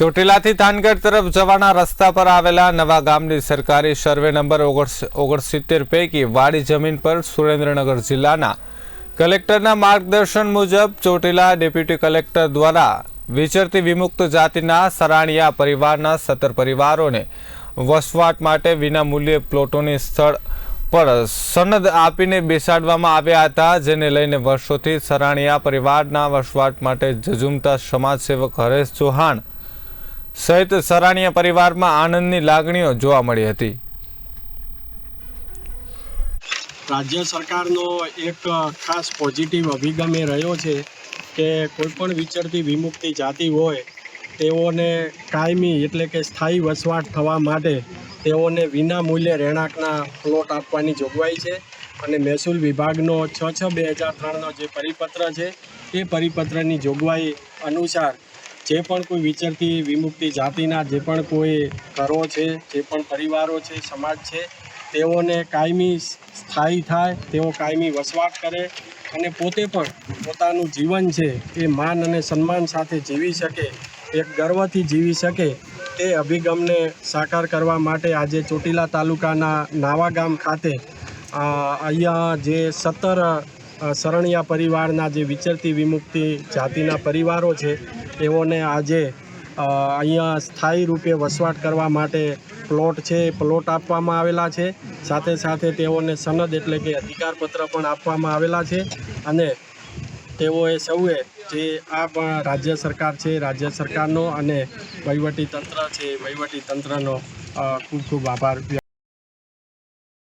ચોટીલાથી થાનગઢ તરફ જવાના રસ્તા પર આવેલા નવા ગામની સરકારી સર્વે નંબર ઓગણસિત્તેર પૈકી વાડી જમીન પર સુરેન્દ્રનગર જિલ્લાના કલેક્ટરના માર્ગદર્શન મુજબ ચોટીલા ડેપ્યુટી કલેક્ટર દ્વારા વિચરતી વિમુક્ત જાતિના સરાણિયા પરિવારના સત્તર પરિવારોને વસવાટ માટે વિનામૂલ્યે પ્લોટોની સ્થળ પર સનદ આપીને બેસાડવામાં આવ્યા હતા, જેને લઈને વર્ષોથી સરાણિયા પરિવારના વસવાટ માટે જજુમતા સમાજસેવક હરેશ ચૌહાણ સહિત સરાણીય પરિવારમાં આનંદની લાગણીઓ જોવા મળી હતી. રાજ્ય સરકારનો એક ખાસ પોઝિટિવ અભિગમ એ રહ્યો છે કે કોઈ પણ વિચરતી વિમુક્તિ જાતિ હોય, તેઓને કાયમી એટલે કે સ્થાયી વસવાટ થવા માટે તેઓને વિના મૂલ્યે રહેણાંકના પ્લોટ આપવાની જોગવાઈ છે અને મહેસૂલ વિભાગનો છ છ બે હજાર ત્રણનો જે પરિપત્ર છે એ પરિપત્રની જોગવાઈ અનુસાર જે પણ કોઈ વિચરતી વિમુક્તિ જાતિના જે પણ કોઈ ઘરો છે, જે પણ પરિવારો છે, સમાજ છે, તેઓને કાયમી સ્થાયી થાય, તેઓ કાયમી વસવાટ કરે અને પોતે પણ પોતાનું જીવન છે, એ માન અને સન્માન સાથે જીવી શકે, એક ગર્વથી જીવી શકે, તે અભિગમને સાકાર કરવા માટે આજે ચોટીલા તાલુકાના નાવા ગામ ખાતે અહીંયા જે સત્તર શરણિયા પરિવારના જે વિચરતી વિમુક્તિ જાતિના પરિવારો છે તેઓને આજે અહીંયા સ્થાયી રૂપે વસવાટ કરવા માટે પ્લોટ છે એ પ્લોટ આપવામાં આવેલા છે. સાથે સાથે તેઓને સનદ એટલે કે અધિકારપત્ર પણ આપવામાં આવેલા છે અને તેઓએ સૌએ જે આ પણ રાજ્ય સરકાર છે, રાજ્ય સરકારનો અને વહીવટી તંત્ર છે, વહીવટી તંત્રનો ખૂબ ખૂબ આભાર